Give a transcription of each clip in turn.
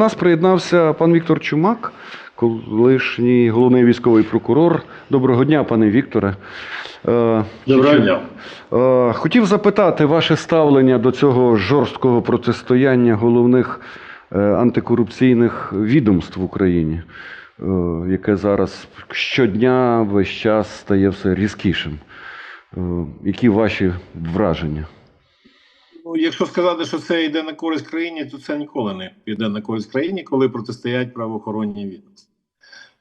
нас приєднався пан Віктор Чумак, колишній головний військовий прокурор. Доброго дня, пане Вікторе. Е, Доброго дня. Е, Хотів запитати ваше ставлення до цього жорсткого протистояння головних е, антикорупційних відомств в Україні, яке зараз щодня весь час стає все різкішим. Які ваші враження? Ну, якщо сказати, що це йде на користь країні, то це ніколи не йде на користь країні, коли протистоять правоохоронні відомства.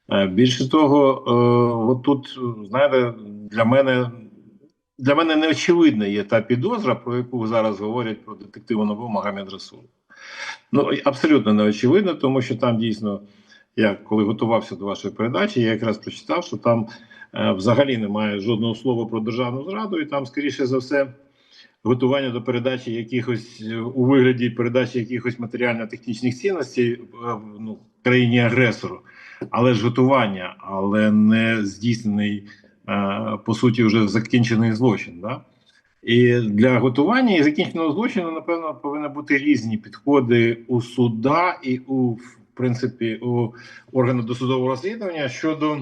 Е, Більше того, е, от тут, знаєте, для мене для мене неочевидна є та підозра, про яку зараз говорять про детективу нову Магомед Расул. Ну, абсолютно неочевидно, тому що там дійсно, я коли готувався до вашої передачі, я якраз прочитав, що там е, взагалі немає жодного слова про державну зраду, і там, скоріше за все, готування до передачі якихось е, у вигляді передачі якихось матеріально-технічних цінностей е, ну, країні агресору, але ж готування, але не здійснений е, по суті вже закінчений злочин. Да? І для готування і закінченого злочину, напевно, повинні бути різні підходи у суда і у в принципі у органу досудового розслідування щодо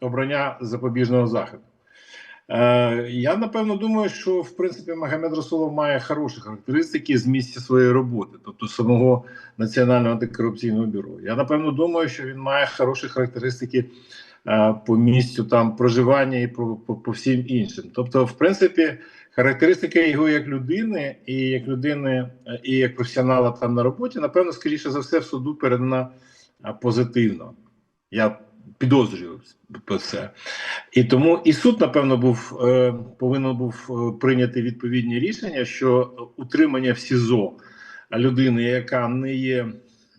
обрання запобіжного заходу. Е, я напевно думаю, що в принципі Магомед Расулов має хороші характеристики з місця своєї роботи, тобто самого Національного антикорупційного бюро. Я напевно думаю, що він має хороші характеристики е, по місцю там проживання і по, по, по всім іншим. Тобто, в принципі, характеристики його як людини, і як людини, е, і як професіонала там на роботі, напевно, скоріше за все, в суду передана позитивно. Я підозрюю це. І тому і суд, напевно, був е, повинен був е, прийняти відповідні рішення, що утримання в СІЗО людини, яка не є,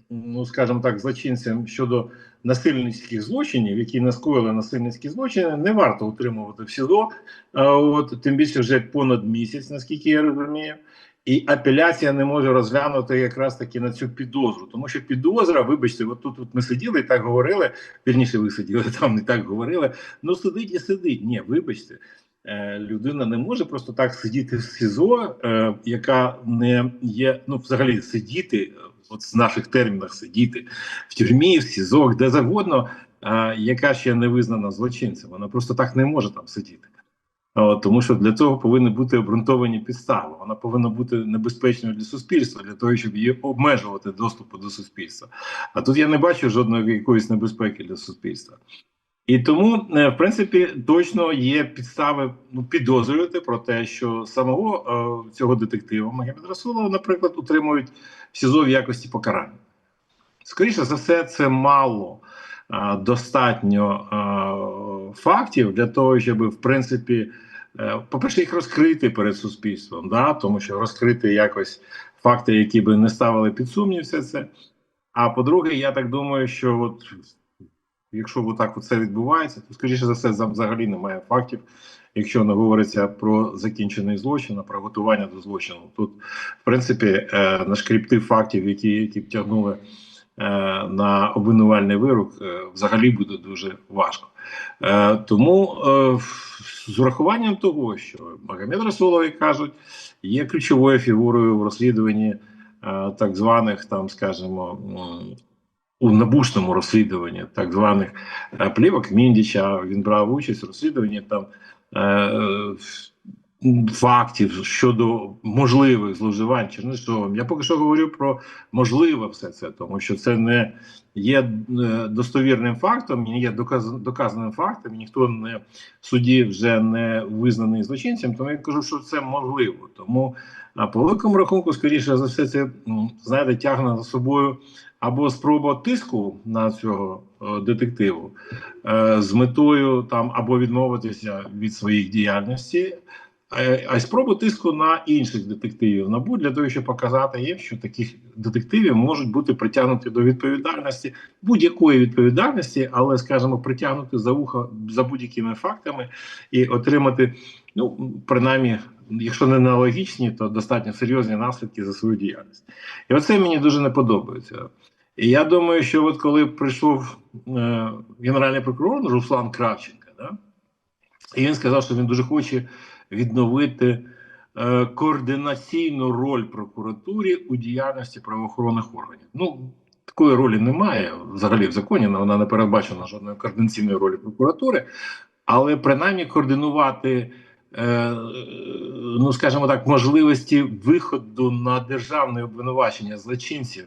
ну скажімо так, злочинцем щодо насильницьких злочинів, які не скоїли насильницькі злочини, не варто утримувати в СІЗО. От тим більше вже понад місяць, наскільки я розумію. І апеляція не може розглянути якраз таки на цю підозру, тому що підозра, вибачте, от тут, от ми сиділи і так говорили. Вірніше, ви сиділи там, не так говорили. Ну сидить і сидить. Ні, вибачте, е, людина не може просто так сидіти в СІЗО, е, яка не є, ну взагалі сидіти, от з наших термінах сидіти в тюрмі, в СІЗО, де завгодно, е, яка ще не визнана злочинцем. Вона просто так не може там сидіти. Тому що для цього повинні бути обґрунтовані підстави. Вона повинна бути небезпечною для суспільства, для того, щоб її обмежувати доступу до суспільства. А тут я не бачу жодної якоїсь небезпеки для суспільства. І тому, е, в принципі, точно є підстави ну, підозрювати про те, що самого е, цього детектива Магомед Расулова, наприклад, утримують в СІЗО в якості покарання. Скоріше за все, це мало е, достатньо фактів для того, щоб в принципі, е, по-перше, їх розкрити перед суспільством, да? тому що розкрити якось факти, які би не ставили під сумнів, все це. А по-друге, я так думаю, що от якщо отак це відбувається, то скоріше за все, за- взагалі немає фактів, якщо не говориться про закінчений злочин, а про готування до злочину. Тут, в принципі, е, нашкріпти фактів, які, які б тягнули е, на обвинувальний вирок, е, взагалі буде дуже важко. Е, тому е, з урахуванням того, що Магомед Расулов, кажуть, є ключовою фігурою в розслідуванні е, так званих, там, скажімо, у набушному розслідуванні так званих е, плівок Міндіча. Він брав участь у розслідуванні там е, фактів щодо можливих зловживань Чернишовим. Я поки що говорю про можливе все це, тому що це не є е, достовірним фактом, не є доказ, доказаним фактом. Ніхто не в суді вже не визнаний злочинцем. Тому я кажу, що це можливо. Тому а по великому рахунку, скоріше за все, це знаєте, тягне за собою або спроба тиску на цього е, детективу е, з метою там або відмовитися від своїх діяльності, е, а й спробу тиску на інших детективів НАБУ для того, щоб показати їм, що таких детективів можуть бути притягнуті до відповідальності будь-якої відповідальності, але скажімо, притягнути за вуха за будь-якими фактами і отримати, ну принаймні. Якщо не аналогічні, то достатньо серйозні наслідки за свою діяльність, і оце мені дуже не подобається. І я думаю, що от коли прийшов е, генеральний прокурор Руслан Кравченко, да, і він сказав, що він дуже хоче відновити е, координаційну роль прокуратурі у діяльності правоохоронних органів. Ну, такої ролі немає взагалі в законі, вона не передбачена жодної координаційної ролі прокуратури, але принаймні координувати, е, ну скажімо так, можливості виходу на державне обвинувачення злочинців,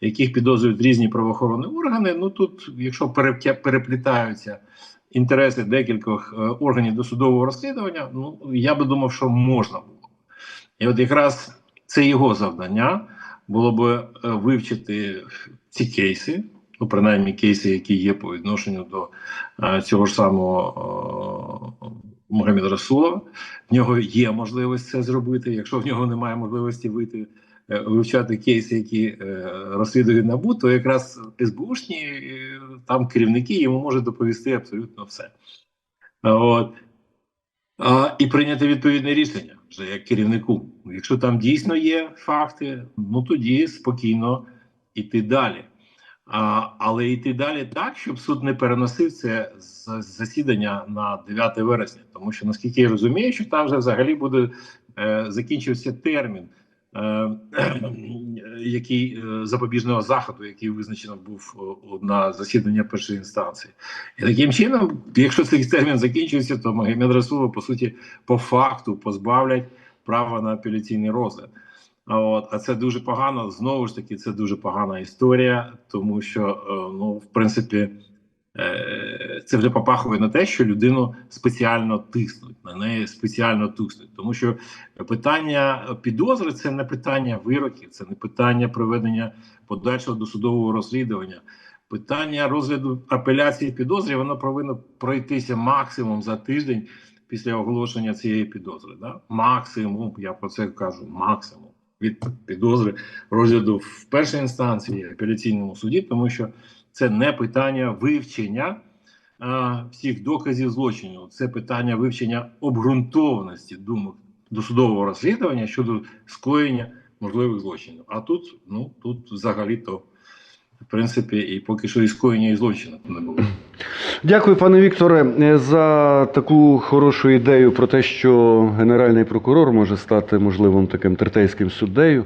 яких підозрюють різні правоохоронні органи. Ну тут, якщо переплітаються інтереси декількох е, органів досудового розслідування, ну я би думав, що можна було. І от якраз це його завдання було б е, вивчити ці кейси, ну принаймні кейси, які є по відношенню до е, цього ж самого Магомеда Расулова. В нього є можливість це зробити. Якщо в нього немає можливості вийти. Е, Вивчати кейси, які е, розслідує НАБУ, то якраз СБУшні е, там керівники йому можуть доповісти абсолютно все. От. А, і прийняти відповідне рішення вже як керівнику. Якщо там дійсно є факти, ну тоді спокійно йти далі. А, але йти далі так, щоб суд не переносив це з засідання на 9 вересня. Тому що наскільки я розумію, що там вже взагалі буде е, закінчився термін. Е, Який е, запобіжного заходу, який визначено був на засідання першої інстанції, і таким чином, якщо цей термін закінчився, то Магомед Расулов, по суті, по факту позбавлять права на апеляційний розгляд. А От, а це дуже погано. Знову ж таки, це дуже погана історія, тому що е, ну, в принципі, е, це вже попахує на те, що людину спеціально тиснуть, на неї спеціально тиснуть. Тому що питання підозри це не питання вироків, це не питання проведення подальшого досудового розслідування. Питання розгляду апеляції підозри воно повинно пройтися максимум за тиждень після оголошення цієї підозри. Да? Максимум, я про це кажу, максимум від підозри розгляду в першій інстанції апеляційному суді, тому що це не питання вивчення а, всіх доказів злочину, це питання вивчення обґрунтованості думок досудового розслідування щодо скоєння можливих злочинів. А тут, ну тут взагалі то. В принципі, і поки що і скоєння і злочину не було. Дякую, пане Вікторе, е, за таку хорошу ідею про те, що генеральний прокурор може стати можливим таким третейським суддею.